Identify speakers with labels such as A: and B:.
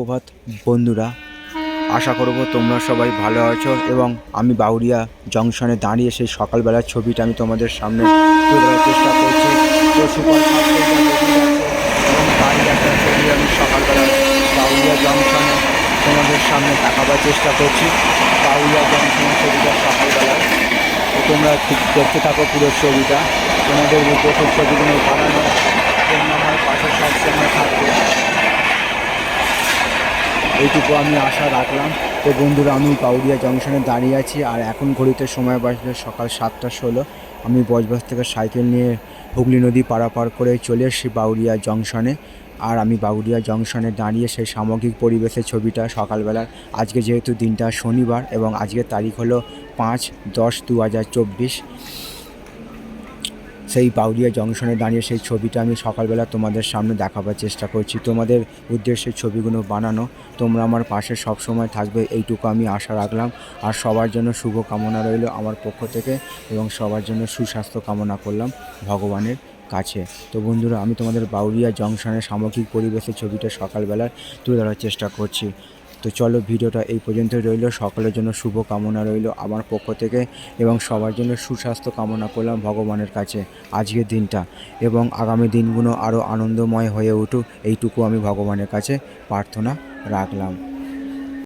A: প্রভাত বন্ধুরা। আশা করব তোমরা সবাই ভালো আছো এবং আমি বাউরিয়া জংশনে দাঁড়িয়ে সেই সকালবেলার ছবিটা আমি তোমাদের সামনে তুলে চেষ্টা করছি। তো সুপার একটা ছবি আমি সকালবেলা বাউরিয়া জংশনে তোমাদের সামনে দেখাবার চেষ্টা করছি। বাউরিয়া জংশনের ছবিটা সকালবেলা তোমরা ঠিক দেখতে থাকো পুরো ছবিটা। তোমাদের উদ্দেশ্যের ছবিগুলো বানানো তোমরা আমার পাশে সবসময় থাকবে এইটুকু আমি আশা রাখলাম। তো বন্ধুরা, আমি পাউরিয়া জংশনে দাঁড়িয়ে আছি আর এখন ঘড়িতে সময় বাজলে সকাল সাতটা ষোলো। আমি বজবাস থেকে সাইকেল নিয়ে হুগলি নদী পারাপার করে চলে এসেছি বাউরিয়া জংশনে। আর আমি বাউরিয়া জংশনে দাঁড়িয়ে সেই সামগ্রিক পরিবেশের ছবিটা সকালবেলার। আজকে যেহেতু দিনটা শনিবার এবং আজকের তারিখ হলো পাঁচ দশ দু হাজার চব্বিশ। সেই বাউরিয়া জংশনে দাঁড়িয়ে সেই ছবিটা আমি সকালবেলা তোমাদের সামনে দেখাবার চেষ্টা করছি। তোমাদের উদ্দেশ্যে ছবিগুলো বানানো, তোমরা আমার পাশে সব সময় থাকবে, এইটুকু আমি আশা রাখলাম। আর সবার জন্য শুভ কামনা রইল আমার পক্ষ থেকে এবং সবার জন্য সুস্বাস্থ্য কামনা করলাম ভগবানের কাছে। তো বন্ধুরা, আমি তোমাদের বাউরিয়া জংশনের সামগ্রিক পরিবেশে ছবিটা সকালবেলার তুলে ধরার চেষ্টা করছি। তো চলো ভিডিওটা এই পর্যন্ত রইল। সকলের জন্য শুভ কামনা রইল আমার পক্ষ থেকে এবং সবার জন্য সুস্বাস্থ্য কামনা করলাম ভগবানের কাছে আজকের দিনটা। এবং আগামী দিনগুলো আরও আনন্দময় হয়ে উঠুক। এইটুকু আমি ভগবানের কাছে প্রার্থনা রাখলাম।